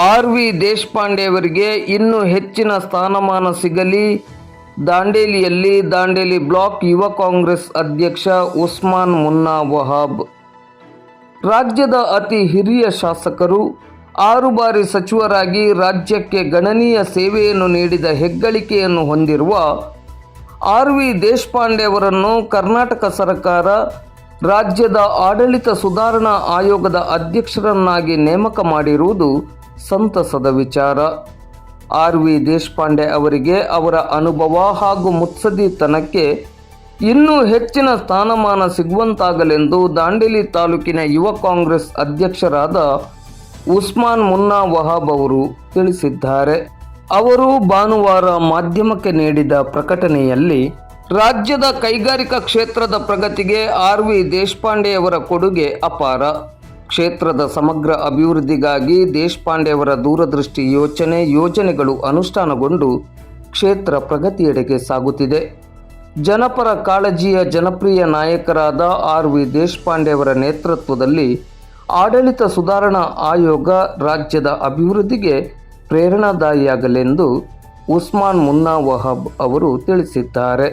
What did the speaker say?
R V ದೇಶಪಾಂಡೆಯವರಿಗೆ ಇನ್ನೂ ಹೆಚ್ಚಿನ ಸ್ಥಾನಮಾನ ಸಿಗಲಿ. ದಾಂಡೇಲಿಯಲ್ಲಿ ದಾಂಡೇಲಿ ಬ್ಲಾಕ್ ಯುವ ಕಾಂಗ್ರೆಸ್ ಅಧ್ಯಕ್ಷ ಉಸ್ಮಾನ್ ಮುನ್ನಾ ವಹಾಬ್. ರಾಜ್ಯದ ಅತಿ ಹಿರಿಯ ಶಾಸಕರು, ಆರು ಬಾರಿ ಸಚಿವರಾಗಿ ರಾಜ್ಯಕ್ಕೆ ಗಣನೀಯ ಸೇವೆಯನ್ನು ನೀಡಿದ ಹೆಗ್ಗಳಿಕೆಯನ್ನು ಹೊಂದಿರುವ ಆರ್ ವಿ ದೇಶಪಾಂಡೆ ಅವರನ್ನು ಕರ್ನಾಟಕ ಸರ್ಕಾರ, ರಾಜ್ಯದ ಆಡಳಿತ ಸುಧಾರಣಾ ಆಯೋಗದ ಅಧ್ಯಕ್ಷರನ್ನಾಗಿ ನೇಮಕ ಮಾಡಿರುವುದು ಸಂತಸದ ವಿಚಾರ. ಆರ್ ವಿ ದೇಶಪಾಂಡೆ ಅವರಿಗೆ ಅವರ ಅನುಭವ ಹಾಗೂ ಮುತ್ಸದಿತನಕ್ಕೆ ಇನ್ನೂ ಹೆಚ್ಚಿನ ಸ್ಥಾನಮಾನ ಸಿಗುವಂತಾಗಲೆಂದು ದಾಂಡೇಲಿ ತಾಲೂಕಿನ ಯುವ ಕಾಂಗ್ರೆಸ್ ಅಧ್ಯಕ್ಷರಾದ ಉಸ್ಮಾನ್ ಮುನ್ನಾ ವಹಾಬ್ ಅವರು ತಿಳಿಸಿದ್ದಾರೆ. ಅವರು ಭಾನುವಾರ ಮಾಧ್ಯಮಕ್ಕೆ ನೀಡಿದ ಪ್ರಕಟಣೆಯಲ್ಲಿ, ರಾಜ್ಯದ ಕೈಗಾರಿಕಾ ಕ್ಷೇತ್ರದ ಪ್ರಗತಿಗೆ ಆರ್ ವಿ ದೇಶಪಾಂಡೆಯವರ ಕೊಡುಗೆ ಅಪಾರ. ಕ್ಷೇತ್ರದ ಸಮಗ್ರ ಅಭಿವೃದ್ಧಿಗಾಗಿ ದೇಶಪಾಂಡೆಯವರ ದೂರದೃಷ್ಟಿ ಯೋಚನೆ, ಯೋಜನೆಗಳು ಅನುಷ್ಠಾನಗೊಂಡು ಕ್ಷೇತ್ರ ಪ್ರಗತಿಯೆಡೆಗೆ ಸಾಗುತ್ತಿದೆ. ಜನಪರ ಕಾಳಜಿಯ ಜನಪ್ರಿಯ ನಾಯಕರಾದ ಆರ್ ವಿ ದೇಶಪಾಂಡೆಯವರ ನೇತೃತ್ವದಲ್ಲಿ ಆಡಳಿತ ಸುಧಾರಣಾ ಆಯೋಗ ರಾಜ್ಯದ ಅಭಿವೃದ್ಧಿಗೆ ಪ್ರೇರಣಾದಾಯಿಯಾಗಲೆಂದು ಉಸ್ಮಾನ್ ಮುನ್ನಾ ವಹಬ್ ಅವರು ತಿಳಿಸಿದ್ದಾರೆ.